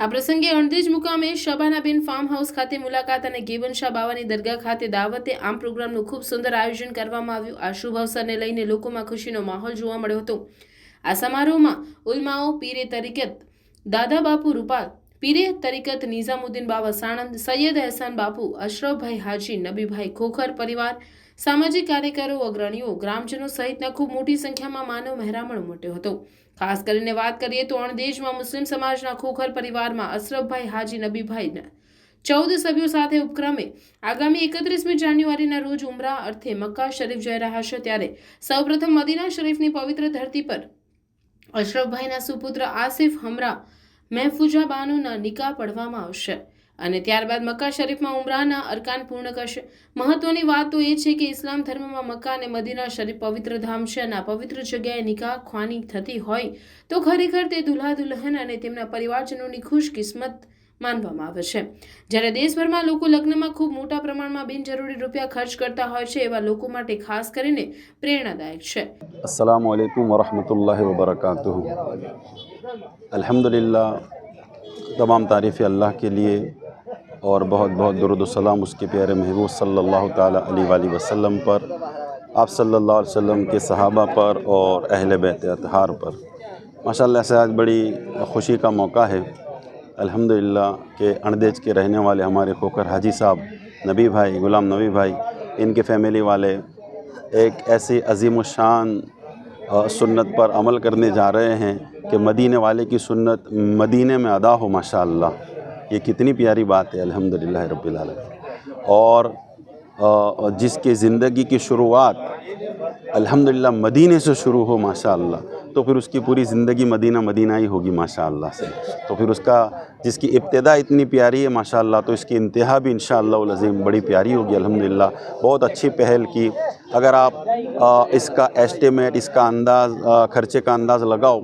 આ પ્રસંગે અણદેજ મુકામે શબાનાબેન ફાર્મ હાઉસ ખાતે મુલાકાત અને ગેવનશાહ બાવાની દરગાહ ખાતે દાવતે આમ પ્રોગ્રામનું ખૂબ સુંદર આયોજન કરવામાં આવ્યું. આ શુભ અવસરને લઈને લોકોમાં ખુશીનો માહોલ જોવા મળ્યો હતો. આ સમારોહમાં ઉલમાઓ, પીરે તરીકે દાદા બાપુ રૂપાલ પીરે તરીકત નિઝામુદ્દીન બાવા સાણંદ, સૈયદ અહેસાન બાપુ, અશરફભાઈ હાજી, નબીભાઈ ખોખર પરિવાર, સામાજિક કાર્યકરો, અગ્રણીઓ, ગ્રામજનો સહિતના ખૂબ મોટી સંખ્યામાં માનવ મહેરામણ ઉમટ્યો હતો. ખાસ કરીને વાત કરીએ તો અણદેજમાં મુસ્લિમ સમાજના ખોખર પરિવારમાં અશરફભાઈ હાજી નબીભાઈ ચૌદ સભ્યો સાથે ઉપક્રમે આગામી એકત્રીસમી જાન્યુઆરીના રોજ ઉમરા અર્થે મક્કા શરીફ જઈ રહ્યા છે ત્યારે સૌપ્રથમ મદીના શરીફની પવિત્ર ધરતી પર અશરફભાઈના સુપુત્ર આસિફ હમરા મહેફુજા બાનુના નિકાહ પડવામાં આવશે અને ત્યારબાદ મક્કા શરીફમાં ઉમરાના અરકાન પૂર્ણ કરશે. મહત્વની વાત તો એ છે કે ઇસ્લામ ધર્મમાં મક્કા અને મદીના શરીફ પવિત્ર ધામ છે અને આ પવિત્ર જગ્યાએ નિકાહ ખ્વાની થતી હોય તો ખરેખર તે દુલ્હા દુલ્હન અને તેમના પરિવારજનોની ખુશ કિસ્મત માનવામાં આવે છે. જ્યારે દેશભરમાં લોકો લગ્નમાં ખૂબ મોટા પ્રમાણમાં બિનજરૂરી રૂપિયા ખર્ચ કરતા હોય છે એવા લોકો માટે ખાસ કરીને પ્રેરણાદાયક છે. تمام تعریف اللہ کے لیے اور بہت بہت درود و سلام اس کے پیارے محبوب صلی اللہ تعالیٰ علیہ وآلہ وسلم پر، آپ صلی اللہ علیہ وسلم کے صحابہ پر اور اہل بیت اتحار پر۔ ماشاءاللہ سے آج بڑی خوشی کا موقع ہے۔ الحمدللہ کہ اندیج کے رہنے والے ہمارے کھوکر حاجی صاحب، نبی بھائی، غلام نبی بھائی، ان کے فیملی والے ایک ایسی عظیم و شان سنت پر عمل کرنے جا رہے ہیں۔ کہ مدینے والے کی سنت مدینے میں ادا ہو، ماشاءاللہ۔ یہ کتنی پیاری بات ہے، الحمدللہ رب العالمین۔ اور جس کے زندگی کی شروعات الحمدللہ مدینے سے شروع ہو، ماشاءاللہ، تو پھر اس کی پوری زندگی مدینہ مدینہ ہی ہوگی، ماشاءاللہ سے۔ تو پھر اس کا، جس کی ابتدا اتنی پیاری ہے، ماشاءاللہ، تو اس کی انتہا بھی انشاءاللہ العظیم بڑی پیاری ہوگی، الحمدللہ۔ بہت اچھی پہل کی۔ اگر آپ اس کا ایسٹیمیٹ اس کا انداز خرچے کا انداز لگاؤ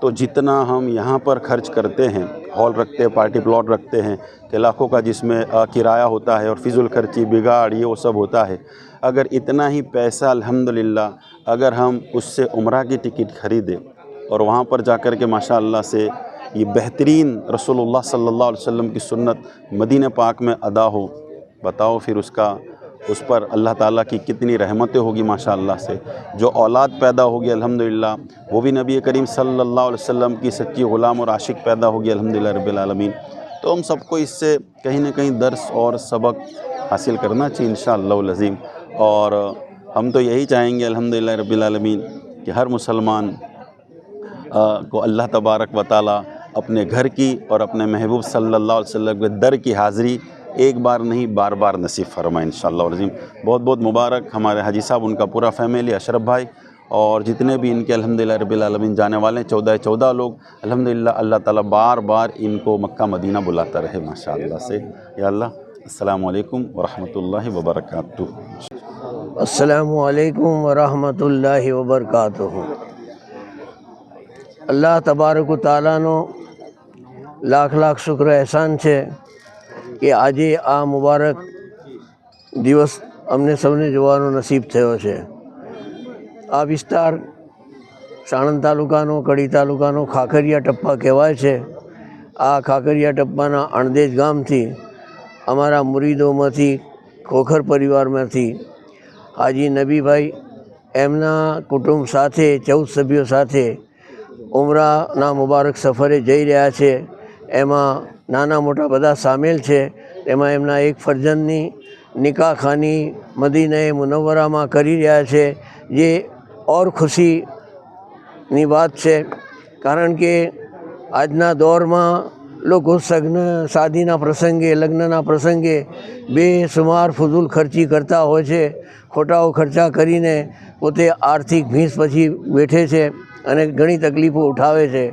تو جتنا ہم یہاں پر خرچ کرتے ہیں، ہال رکھتے ہیں پارٹی پلاٹ رکھتے ہیں کہ لاکھوں کا جس میں کرایہ ہوتا ہے اور فضول خرچی، بگاڑ، یہ وہ سب ہوتا ہے۔ اگر اتنا ہی پیسہ، الحمدللہ، اگر ہم اس سے عمرہ کی ٹکٹ خریدیں اور وہاں پر جا کر کے ماشاءاللہ سے یہ بہترین رسول اللہ صلی اللہ علیہ وسلم کی سنت مدینہ پاک میں ادا ہو، بتاؤ پھر اس کا اس پر اللہ تعالیٰ کی کتنی رحمتیں ہوگی ماشاء اللہ سے۔ جو اولاد پیدا ہوگی، الحمدللہ، وہ بھی نبی کریم صلی اللہ علیہ وسلم کی سچی غلام اور عاشق پیدا ہوگی، الحمدللہ رب العالمین۔ تو ہم سب کو اس سے کہیں نہ کہیں درس اور سبق حاصل کرنا چاہیے انشاءاللہ العظیم۔ اور ہم تو یہی چاہیں گے، الحمدللہ رب العالمین، کہ ہر مسلمان کو اللہ تبارک و تعالیٰ اپنے گھر کی اور اپنے محبوب صلی اللہ علیہ وسلم کے در کی حاضری ایک بار نہیں، بار بار نصیب فرمائے انشاءاللہ العظیم۔ بہت بہت مبارک ہمارے حجی صاحب، ان کا پورا فیملی، اشرف بھائی، اور جتنے بھی ان کے الحمدللہ رب العالمین جانے والے ہیں، چودہ چودہ لوگ، الحمدللہ اللہ تعالیٰ بار بار ان کو مکہ مدینہ بلاتا رہے، ماشاءاللہ سے۔ یا اللہ، السلام علیکم ورحمت اللہ وبرکاتہ۔ السلام علیکم ورحمۃ اللہ وبرکاتہ۔ اللہ تبارک و تعالیٰ نو لاکھ لاکھ شکر احسان سے કે આજે આ મુબારક દિવસ અમને સૌને જોવાનો નસીબ થયો છે. આ વિસ્તાર સાણંદ તાલુકાનો, કડી તાલુકાનો ખાખરિયા ટપ્પા કહેવાય છે. આ ખાખરિયા ટપ્પાના અણદેજ ગામથી અમારા મુરીદોમાંથી, ખોખર પરિવારમાંથી હાજી નબીભાઈ એમના કુટુંબ સાથે, ચૌદ સભ્યો સાથે ઉમરાના મુબારક સફરે જઈ રહ્યા છે. એમાં નાના મોટા બધા સામેલ છે. એમાં એમના એક ફરજનની નિકાહખાની મદીને મુનવરામાં કરી રહ્યા છે. જે ઓર ખુશીની વાત છે. કારણ કે આજના દોરમાં લોકો સગ્ન શાદીના પ્રસંગે, લગ્નના પ્રસંગે બેસુમાર ફુઝુલ ખર્ચી કરતા હોય છે. ખોટાઓ ખર્ચા કરીને પોતે આર્થિક ભીંસ પછી બેઠે છે અને ઘણી તકલીફો ઉઠાવે છે.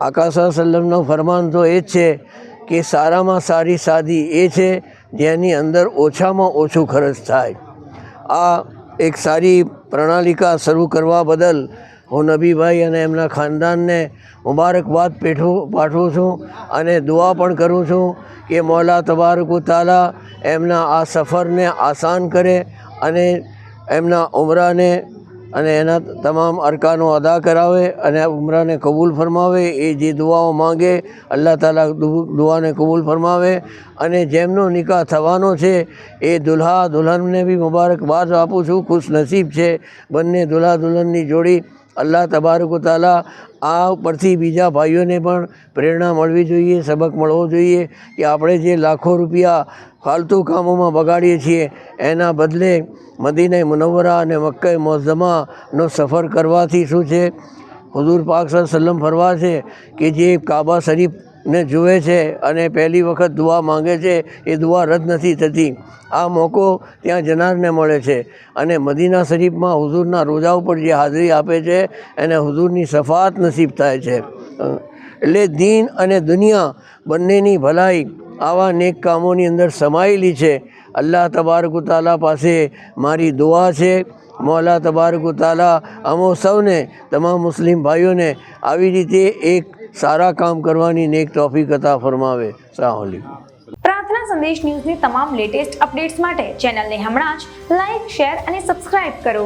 આકાશા સલ્લમનો ફરમાન તો એ જ છે કે સારામાં સારી સાદી એ છે જેની અંદર ઓછામાં ઓછું ખર્ચ થાય. આ એક સારી પ્રણાલિકા શરૂ કરવા બદલ હું નબીભાઈ અને એમના ખાનદાનને મુબારકબાદ પેઠું પાઠવું છું અને દુઆ પણ કરું છું કે મોલા તબારકુ તાલા એમના આ સફરને આસાન કરે અને એમના ઉમરાને અને એના તમામ અરકાનો અદા કરાવે અને ઉમરાને કબૂલ ફરમાવે, એ જે દુઆઓ માંગે, અલ્લાહ તાલા દુઆને કબૂલ ફરમાવે. અને જેમનો નિકાહ થવાનો છે, એ દુલ્હા દુલ્હનને બી મુબારકબાદ આપું છું ખુશ નસીબ છે. બંને દુલ્હા દુલ્હનની જોડી અલ્લાહ તબારક તાલા આ ઉપરથી બીજા ભાઈઓને પણ પ્રેરણા મળવી જોઈએ, સબક મળવો જોઈએ કે આપણે જે લાખો રૂપિયા ફાલતુ કામોમાં બગાડીએ છીએ, એના બદલે મદીને મુનવરા અને મક્કે મોઝમાનો સફર કરવાથી શું છે? હુઝુર પાક સલ્લમ ફરવા છે કે જે કાબા શરીફને જુએ છે અને પહેલી વખત દુઆ માંગે છે, એ દુઆ રદ નથી થતી. આ મોકો ત્યાં જનારને મળે છે અને મદીના શરીફમાં હુઝુરના રોજા ઉપર જે હાજરી આપે છે, એને હુઝુરની સફાત નસીબ થાય છે. એટલે દીન અને દુનિયા બંનેની ભલાઈ આવા નેક કામોની અંદર સમાયેલી છે. અલ્લાહ તબારકુતાલા પાસે મારી દુઆ છે. મોલા તબારકુતાલા અમો સૌને, તમામ મુસ્લિમ ભાઈઓને આવી રીતે એક સારા કામ કરવાની નેક તોફીક અતા ફરમાવે સાહલી પ્રાર્થના સંદેશ ન્યૂઝની તમામ લેટેસ્ટ અપડેટ્સ માટે ચેનલને હમણાં જ લાઈક શેર અને સબસ્ક્રાઇબ કરો.